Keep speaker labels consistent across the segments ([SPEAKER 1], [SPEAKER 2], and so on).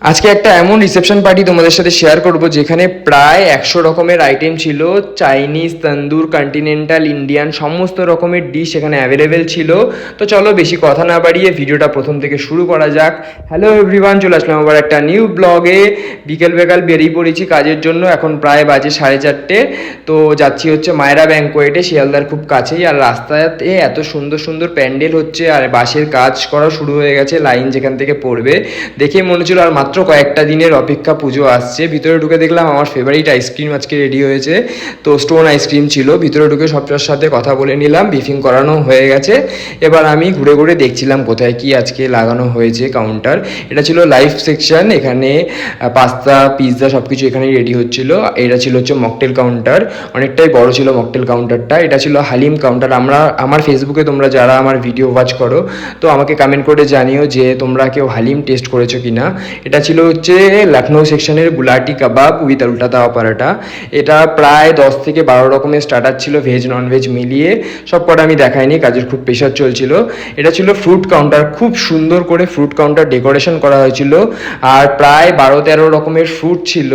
[SPEAKER 1] আজকে একটা এমন রিসেপশন পার্টি তোমাদের সাথে শেয়ার করব যেখানে প্রায় একশো রকমের আইটেম ছিল চাইনিজ তন্দুর কন্টিনেন্টাল ইন্ডিয়ান সমস্ত রকমের ডিশ এখানে অ্যাভেলেবেল ছিল। তো চলো বেশি কথা না বাড়িয়ে ভিডিওটা প্রথম থেকে শুরু করা যাক। হ্যালো এভরিওয়ান চলে আসলাম আবার একটা নিউ ব্লগে বিকেল বেকাল বেরিয়ে পড়েছি কাজের জন্য, এখন প্রায় বাজে সাড়ে চারটে। তো যাচ্ছি হচ্ছে মায়রা ব্যাঙ্কোয়েটে শিয়ালদার খুব কাছেই। আর রাস্তাতে এত সুন্দর সুন্দর প্যান্ডেল হচ্ছে, আর বাসের কাজ করা শুরু হয়ে গেছে, লাইন যেখান থেকে পড়বে। দেখে মনে হচ্ছিল আর মাত্র কয়েকটা দিনের অপেক্ষা পুজো আসছে। ভিতরে ঢুকে দেখলাম আমার ফেভারিট আইসক্রিম আজকে রেডি হয়েছে। তো স্টোন আইসক্রিম ছিল। ভিতরে ঢুকে সবটার সাথে কথা বলে নিলাম। বিফিং করানো হয়ে গেছে। এবার আমি ঘুরে ঘুরে দেখছিলাম কোথায় কি আজকে লাগানো হয়েছে কাউন্টার এটা ছিল লাইফ সেকশন এখানে পাস্তা পিৎজা সব কিছু এখানেই রেডি হচ্ছিল। এটা ছিল হচ্ছে মকটেল কাউন্টার অনেকটাই বড় ছিল মকটেল কাউন্টারটা এটা ছিল হালিম কাউন্টার আমরা, আমার ফেসবুকে তোমরা যারা আমার ভিডিও ওয়াচ করো, তো আমাকে কমেন্ট করে জানিও যে তোমরা কেউ হালিম টেস্ট করেছ কিনা। এটা ছিল হচ্ছে লখনৌ সেকশনের গুলাটি কাবাব উইথ উল্টা তাওয়া পরাটা। এটা প্রায় দশ থেকে বারো রকমের স্টার্টার ছিল ভেজ নন ভেজ মিলিয়ে। সব কটা আমি দেখাইনি, কাজের খুব প্রেশার চলছিল। এটা ছিল ফ্রুট কাউন্টার খুব সুন্দর করে ফ্রুট কাউন্টার ডেকোরেশন করা হয়েছিল। আর প্রায় বারো তেরো রকমের ফ্রুট ছিল।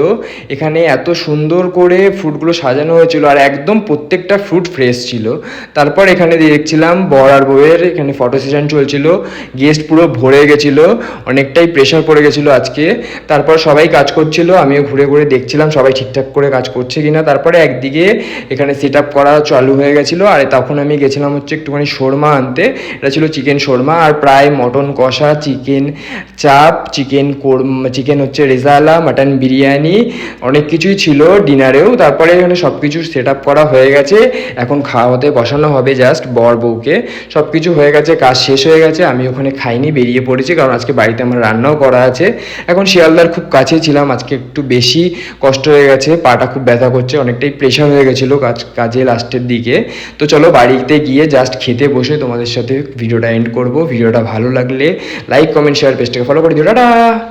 [SPEAKER 1] এখানে এত সুন্দর করে ফ্রুটগুলো সাজানো হয়েছিল আর একদম প্রত্যেকটা ফ্রুট ফ্রেশ ছিল। তারপর এখানে দেখছিলাম বর আর বউয়ের এখানে ফটো সেশন চলছিল। গেস্ট পুরো ভরে গেছিল, অনেকটাই প্রেশার পড়ে গেছিল। আজকে। তারপর সবাই কাজ করছিল, আমিও ঘুরে ঘুরে দেখছিলাম সবাই ঠিকঠাক করে কাজ করছে কিনা। তারপরে একদিকে এখানে সেট আপ করা চালু হয়ে গেছিল, আর তখন আমি গেছিলাম হচ্ছে একটুখানি শোরমা আনতে। এটা ছিল চিকেন শোরমা, আর প্রায় মটন কষা, চিকেন চাপ, চিকেন চিকেন হচ্ছে রেজালা, মাটন বিরিয়ানি, অনেক কিছুই ছিল ডিনারেও। তারপরে এখানে সব কিছু সেট আপ করা হয়ে গেছে। এখন খাওয়াতে বসানো হবে জাস্ট বর বউকে। সব কিছু হয়ে গেছে, কাজ শেষ হয়ে গেছে, আমি ওখানে খাইনি, বেরিয়ে পড়েছি, কারণ আজকে বাড়িতে আমার রান্নাও করা আছে। এখন শিয়ালদার খুব কাছে ছিলাম, আজকে একটু বেশি কষ্ট হয়ে গেছে, পাটা খুব ব্যথা করছে, অনেকটাই প্রেশার হয়ে গেছিল কাজ, কাজে লাস্টের দিকে। তো চলো বাড়িতে গিয়ে জাস্ট খেতে বসে তোমাদের সাথে ভিডিওটা এন্ড করব ভিডিওটা ভালো লাগলে লাইক কমেন্ট শেয়ার পেজটাকে ফলো করে দিও, টাটা!